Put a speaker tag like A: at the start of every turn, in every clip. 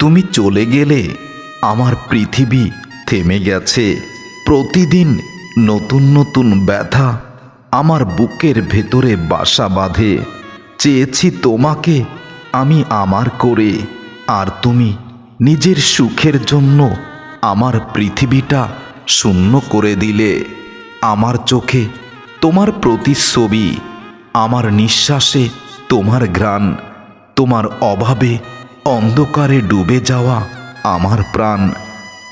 A: তুমি চলে গেলে আমার পৃথিবী থেমে গেছে। প্রতিদিন নতুন নতুন ব্যথা আমার বুকের ভেতরে বাসা বাঁধে। চেয়েছি তোমাকে, আমি আমার করে। আর তুমি নিজের সুখের জন্য আমার পৃথিবীটা শূন্য করে দিলে। আমার চোখে তোমার প্রতিচ্ছবি, আমার নিঃশ্বাসে তোমার ঘ্রাণ, তোমার অভাবে অন্ধকারে ডুবে যাওয়া আমার প্রাণ।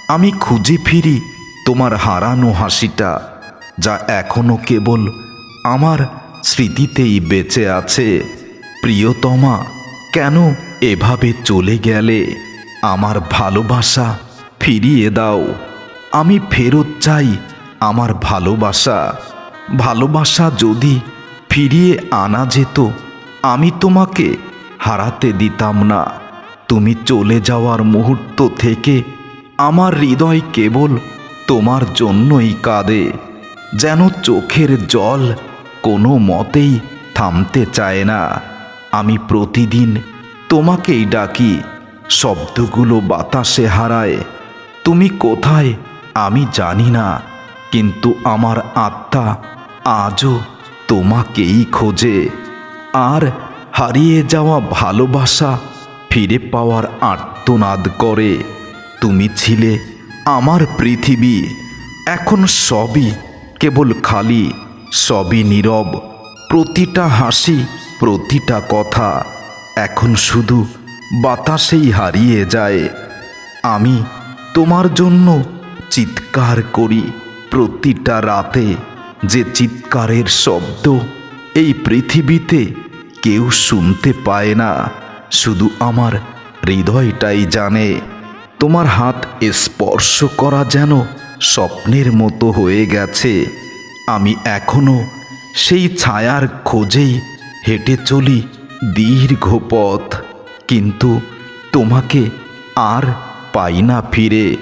A: আমি খুঁজে ফিরি তোমার হারানো হাসিটা, যা এখনও কেবল আমার স্মৃতিতেই বেঁচে আছে। প্রিয়তমা, কেন এভাবে চলে গেলে? আমার ভালোবাসা ফিরিয়ে দাও। আমি ফেরত চাই আমার ভালোবাসা। ভালোবাসা যদি ফিরিয়ে আনা যেত, আমি তোমাকে হারাতে দিতাম না। তুমি চলে যাওয়ার মুহূর্ত থেকে আমার হৃদয় কেবল তোমার জন্যই কাঁদে, যেন চোখের জল কোনো মতেই থামতে চায় না। আমি প্রতিদিন তোমাকেই ডাকি, শব্দগুলো বাতাসে হারায়, তুমি কোথায় আমি জানি না, কিন্তু আমার আত্মা আজও তোমাকেই খোঁজে। আর হারিয়ে যাওয়া ভালোবাসা ফিরে পাওয়ার আর্তনাদ করে। তুমি ছিলে আমার পৃথিবী। এখন সবই কেবল খালি, সবই নীরব। প্রতিটা হাসি, প্রতিটা কথা এখন শুধু বাতাসেই হারিয়ে যায়। আমি তোমার জন্য চিৎকার করি প্রতিটা রাতে। যে চিৎকারের শব্দ এই পৃথিবীতে কেউ শুনতে পায় না। শুধু আমার হৃদয়টাই জানে, তোমার হাত স্পর্শ করা যেন স্বপ্নের মতো হয়ে গেছে। আমি এখনও সেই ছায়ার খোঁজেই হেঁটে চলি দীর্ঘ পথ কিন্তু তোমাকে আর পাই না ফিরে।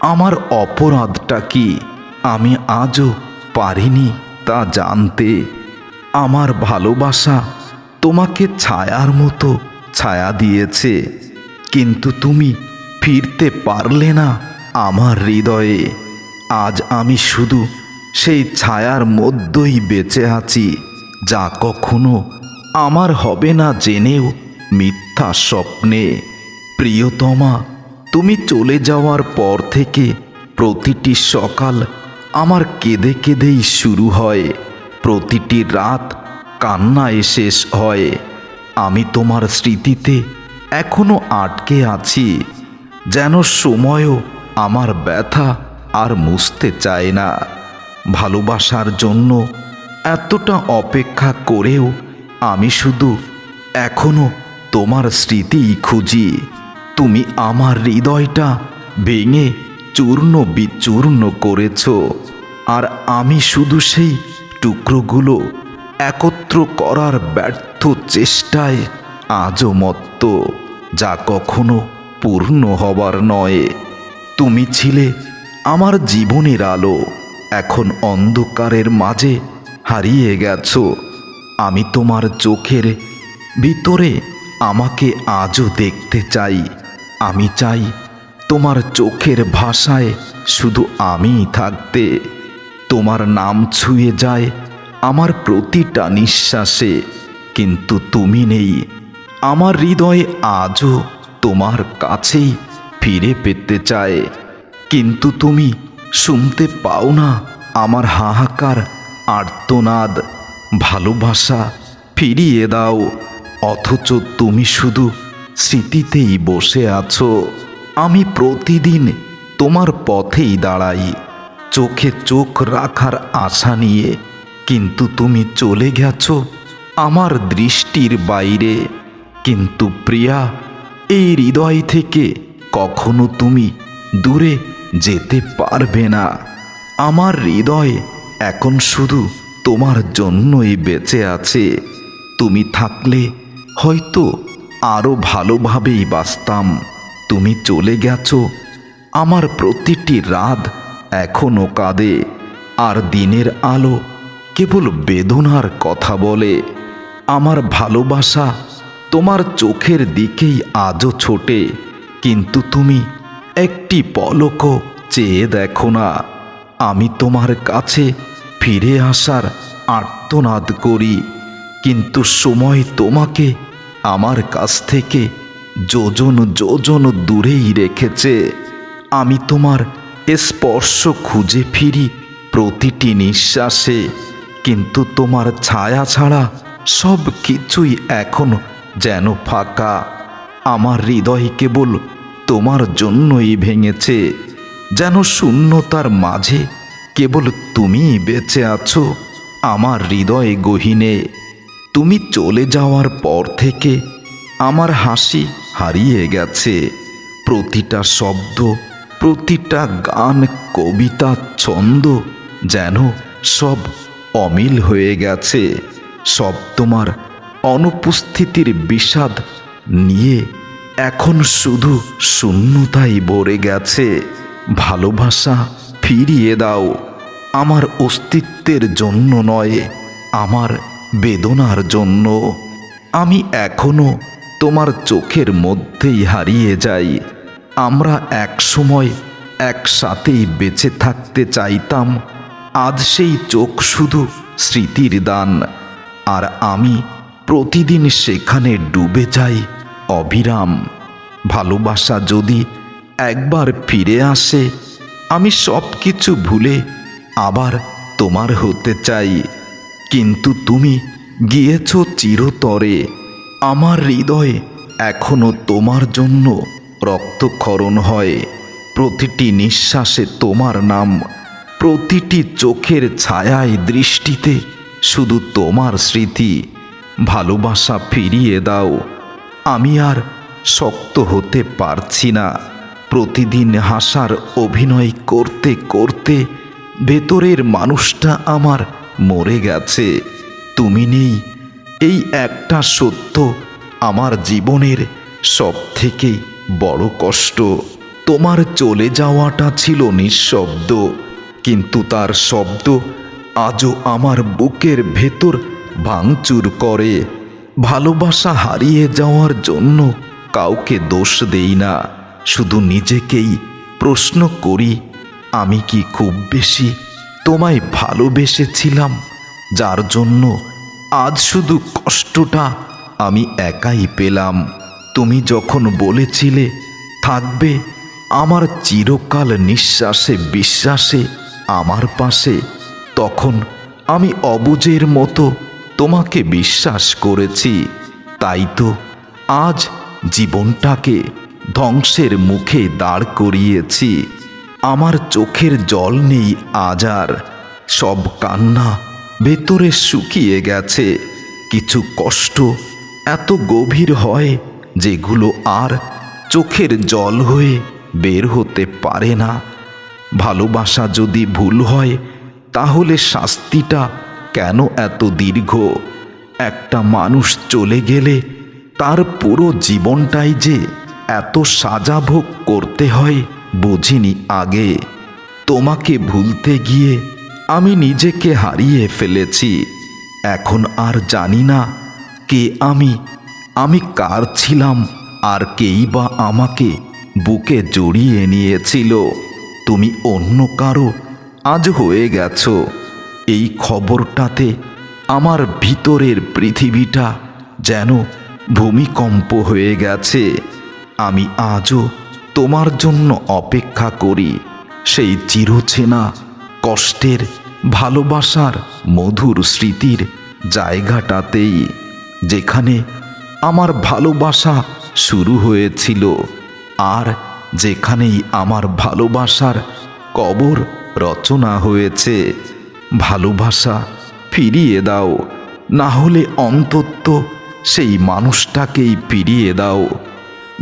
A: আমার অপরাধটা কি আমি আজও পারিনি তা জানতে? আমার ভালোবাসা তোমাকে ছায়ার মতো ছায়া দিয়েছে, কিন্তু তুমি ফিরতে পারলে না আমার হৃদয়ে। আজ আমি শুধু সেই ছায়ার মধ্যেই বেঁচে আছি, যা কখনো আমার হবে না জেনেও মিথ্যা স্বপ্নে। প্রিয়তমা, তুমি চলে যাওয়ার পর থেকে প্রতিটি সকাল আমার কেঁদে কেঁদেই শুরু হয়, প্রতিটি রাত কান্নায় শেষ হয়। আমি তোমার স্মৃতিতে এখনও আটকে আছি, যেন সময়ও আমার ব্যথা আর মুছতে চায় না। ভালোবাসার জন্য এতটা অপেক্ষা করেও আমি শুধু এখনও তোমার স্মৃতিই খুঁজি। তুমি আমার হৃদয়টা ভেঙে চূর্ণ বিচূর্ণ করেছ, আর আমি শুধু সেই টুকরোগুলো একত্র করার ব্যর্থ চেষ্টায় আজও মত্ত, যা কখনো পূর্ণ হবার নয়। তুমি ছিলে আমার জীবনের আলো, এখন অন্ধকারের মাঝে হারিয়ে গেছ। আমি তোমার চোখের ভিতরে আমাকে আজও দেখতে চাই। আমি চাই তোমার চোখের ভাষায় শুধু আমিই থাকতে। তোমার নাম ছুঁয়ে যায় আমার প্রতিটা নিঃশ্বাসে, কিন্তু তুমি নেই। আমার হৃদয় আজও তোমার কাছেই ফিরে পেতে চায়। কিন্তু তুমি শুনতে পাও না আমার হাহাকার, আর্তনাদ। ভালোবাসা ফিরিয়ে দাও, অথচ তুমি শুধু স্মৃতিতেই বসে আছো। আমি প্রতিদিন তোমার পথেই দাঁড়াই, চোখে চোখ রাখার আশা নিয়ে। কিন্তু তুমি চলে গেছ আমার দৃষ্টির বাইরে। কিন্তু প্রিয়া, এই হৃদয় থেকে কখনো তুমি দূরে যেতে পারবে না। আমার হৃদয় এখন শুধু তোমার জন্যই বেঁচে আছে। তুমি থাকলে হয়তো আরও ভালোভাবেই বাঁচতাম। তুমি চলে গেছো, আমার প্রতিটি রাত এখনও কাঁদে। আর দিনের আলো কেবল বেদনার কথা বলে। আমার ভালোবাসা তোমার চোখের দিকেই আজও ছোটে। কিন্তু তুমি একটি পলকও চেয়ে দেখো না। আমি তোমার কাছে ফিরে আসার আর্তনাদ করি। কিন্তু সময় তোমাকে আমার কাছ থেকে যোজন যোজন দূরেই রেখেছে। আমি তোমার স্পর্শ খুঁজে ফিরি প্রতিটি নিঃশ্বাসে। কিন্তু তোমার ছায়া ছাড়া সব কিছুই এখন যেন ফাঁকা। আমার হৃদয় কেবল তোমার জন্যই ভেঙেছে, যেন শূন্যতার মাঝে কেবল তুমি বেঁচে আছো, আমার হৃদয় গহিনে। তুমি চলে যাওয়ার পর থেকে আমার হাসি হারিয়ে গেছে। প্রতিটা শব্দ, প্রতিটা গান, কবিতা, ছন্দ যেন সব অমিল হয়ে গেছে। সব তোমার অনুপস্থিতির বিষাদ নিয়ে এখন শুধু শূন্যতাই ভরে গেছে। ভালোবাসা ফিরিয়ে দাও। আমার অস্তিত্বের জন্য নয়, আমার বেদনার জন্য। আমি এখনও তোমার চোখের মধ্যেই হারিয়ে যাই। আমরা এক সময় একসাথেই বেঁচে থাকতে চাইতাম। আজ সেই চোখ শুধু স্মৃতির দান। আর আমি প্রতিদিন সেখানে ডুবে যাই অবিরাম। ভালোবাসা যদি একবার ফিরে আসে, আমি সব কিছু ভুলে আবার তোমার হতে চাই। কিন্তু তুমি গিয়েছ চিরতরে, আমার হৃদয়ে এখনও তোমার জন্য রক্তক্ষরণ হয়। প্রতিটি নিঃশ্বাসে তোমার নাম। প্রতিটি চোখের ছায়ায় দৃষ্টিতে শুধু তোমার স্মৃতি, ভালোবাসা ফিরিয়ে দাও। আমি আর শক্ত হতে পারছি না। প্রতিদিন হাসার অভিনয় করতে করতে ভেতরের মানুষটা আমার মরে গেছে। তুমি নেই, এই একটা সত্য আমার জীবনের সব থেকে বড় কষ্ট। তোমার চলে যাওয়াটা ছিল নিঃশব্দ। কিন্তু তার শব্দ আজও আমার বুকের ভেতর ভাঙচুর করে। ভালোবাসা হারিয়ে যাওয়ার জন্য কাউকে দোষ দেই না। শুধু নিজেকেই প্রশ্ন করি, আমি কি খুব বেশি তোমায় ভালোবেসেছিলাম, যার জন্য আজ শুধু কষ্টটা আমি একাই পেলাম। তুমি যখন বলেছিলে, থাকবে আমার চিরকাল নিঃশ্বাসে, বিশ্বাসে আমার পাশে, তখন আমি অবুজের মতো তোমাকে বিশ্বাস করেছি। তাই তো আজ জীবনটাকে ধ্বংসের মুখে দাঁড় করিয়েছি। আমার চোখের জল নেই আজ আর। সব কান্না ভেতরে শুকিয়ে গেছে। কিছু কষ্ট এত গভীর হয় যেগুলো আর চোখের জল হয়ে বের হতে পারে না। ভালোবাসা যদি ভুল হয়, তাহলে শাস্তিটা কেন এত দীর্ঘ? একটা মানুষ চলে গেলে তার পুরো জীবনটাই যে এত সাজা ভোগ করতে হয়, বুঝিনি আগে। তোমাকে ভুলতে গিয়ে আমি নিজেকে হারিয়ে ফেলেছি। এখন আর জানি না কে আমি আমি কার ছিলাম, আর কেই বা আমাকে বুকে জড়িয়ে নিয়েছিল। তুমি অন্য কারও, আজ হয়ে গেছো। এই খবরটাতে আমার ভিতরের পৃথিবীটা যেন ভূমিকম্প হয়ে গেছে। আমি আজও তোমার জন্য অপেক্ষা করি। সেই চিরচেনা কষ্টের, ভালোবাসার, মধুর স্মৃতির জায়গাটাতেই, যেখানে আমার ভালোবাসা শুরু হয়েছিল। আর যেখানেই আমার ভালোবাসার কবর রচনা হয়েছে, ভালোবাসা ফিরিয়ে দাও, না হলে অন্তত সেই মানুষটাকেই ফিরিয়ে দাও,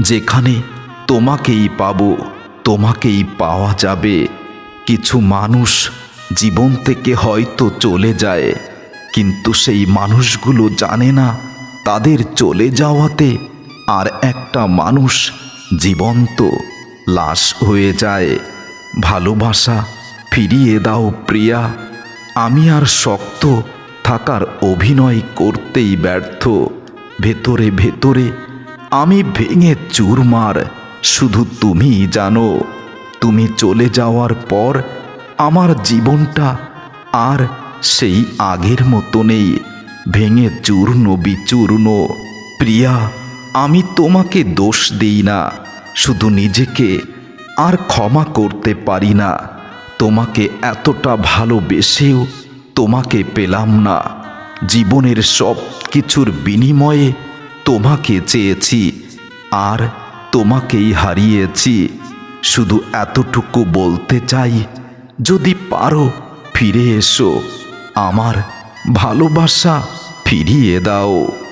A: যেখানে তোমাকেই পাবো, তোমাকেই পাওয়া যাবে। কিছু মানুষ জীবন থেকে হয়তো চলে যায়, কিন্তু সেই মানুষগুলো জানে না তাদের চলে যাওয়াতে আর একটা মানুষ জীবন্ত। লাশ হয়ে যায়। ভালোবাসা ফিরিয়ে দাও প্রিয়া। আমি আর শক্ত থাকার অভিনয় করতেই ব্যর্থ। ভেতরে ভেতরে আমি ভেঙে চুরমার। শুধু তুমিই জানো, তুমি চলে যাওয়ার পর আমার জীবনটা আর সেই আগের মতো নেই। ভেঙে চূর্ণ বিচূর্ণ। প্রিয়া, আমি তোমাকে দোষ দিই না। শুধু নিজেকে আর ক্ষমা করতে পারি না। তোমাকে এতটা ভালোবেসেও তোমাকে পেলাম না। জীবনের সব কিছুর বিনিময়ে তোমাকে চেয়েছি, আর তোমাকেই হারিয়েছি। শুধু এতটুকু বলতে চাই, যদি পারো ফিরে এসো, আমার ভালোবাসা ফিরিয়ে দাও।